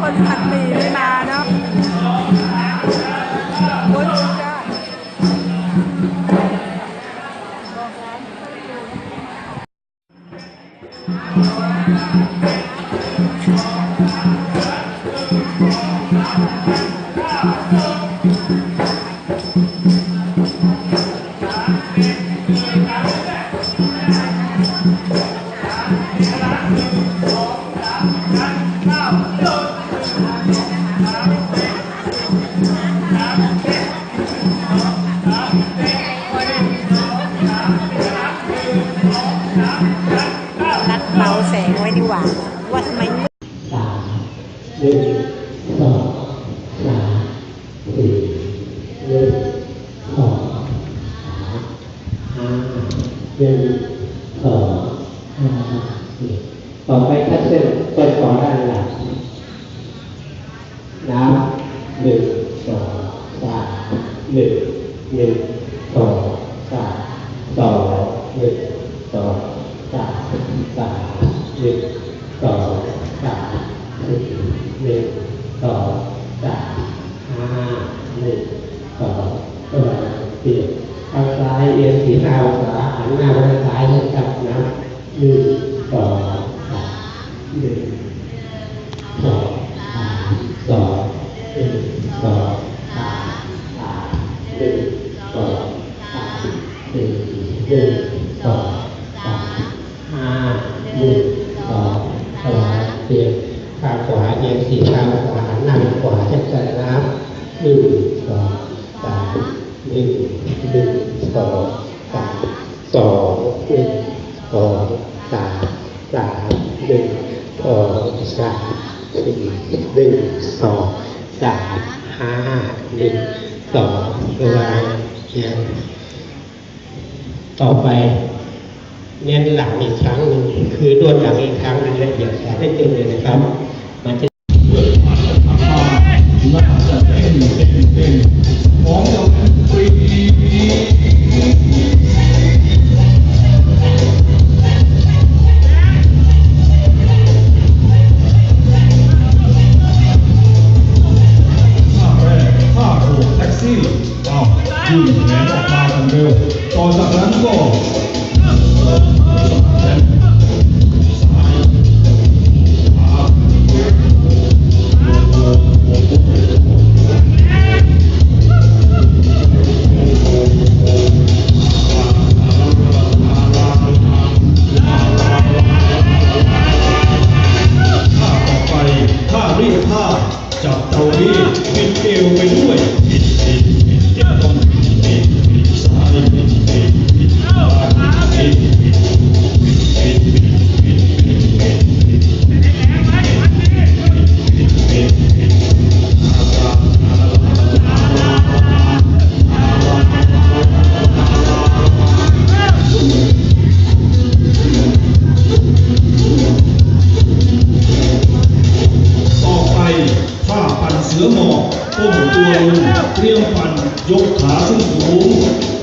คนผัดหมี่ไม่มาเนาะคนจ้ เบาแสงไว้ดีกว่าว่าทำไมมืดสามหนึ่งสองสามสี่หนึ่งสองสามห้าหนึ่งสองห้าสี่ต่อไปคัดเส้นเปิดขอด้านหลังน้ำหนึ่งสองสามหนึ่งหนึ่งสองสามสองหนึ่งสอง สามหนึ่งสองสามสี่หนึ่งสองสามห้าหนึ่งสองสามสี่ข้างซ้ายเอียงสี่ห้าองศาหันหน้าไปทางซ้ายนะครับนะหนึ่งสองสามหนึ่งสองสามสองหนึ่งสองสามสามหนึ่งสองสามหนึ่งหนึ่งสอง วาเอียงสี่ข้างขวาหันหน้าขวาจะจะนับหนึ่งสองสามหนึ่งหนึ่งสองสามสองหนึ่งสองสามสามหนึ่งสองสามสี่หนึ่งสองสามห้าหนึ่งสองเวลาเขียต่อไปเน้นหลังอีกครั้งหนึ่งคือนวดหลังอีกครั้งหนึ่งละเอียดให้เต็มเลยนะครับ ที่แหวนออกมากันเร็วต่อจากนั้นก็จับเตาที่เป็นเกลียวเป็น ศอกโต้ตัวเรียวฟัน ยกขาขึ้นสูง